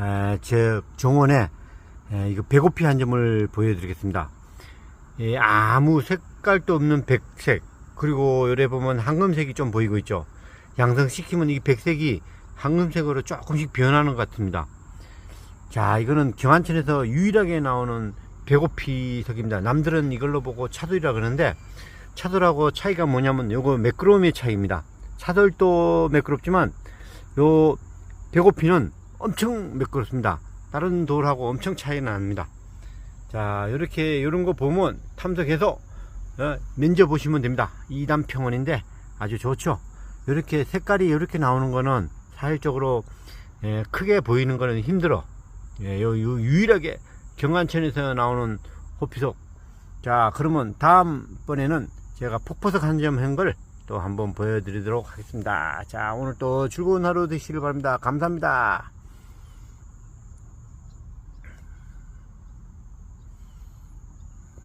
에, 제 정원에 에, 이거 배고피 한 점을 보여드리겠습니다. 예, 아무 색깔도 없는 백색 그리고 여기 보면 황금색이 좀 보이고 있죠. 양성시키면 이 백색이 황금색으로 조금씩 변하는 것 같습니다. 자, 이거는 경안천에서 유일하게 나오는 배고피석입니다. 남들은 이걸로 보고 차돌이라 그러는데 차돌하고 차이가 뭐냐면 요거 매끄러움의 차이입니다. 차돌도 매끄럽지만 요 배고피는 엄청 매끄럽습니다. 다른 돌하고 엄청 차이가 납니다. 자, 이렇게 이런 거 보면 탐색해서 어, 만져보시면 됩니다. 2단 평원인데 아주 좋죠. 이렇게 색깔이 이렇게 나오는 거는 사실적으로 예, 크게 보이는 거는 힘들어. 예, 요, 요 유일하게 경안천에서 나오는 호피석. 자, 그러면 다음번에는 제가 폭포석 한 점 한 걸 또 한번 보여드리도록 하겠습니다. 자, 오늘 또 즐거운 하루 되시길 바랍니다. 감사합니다.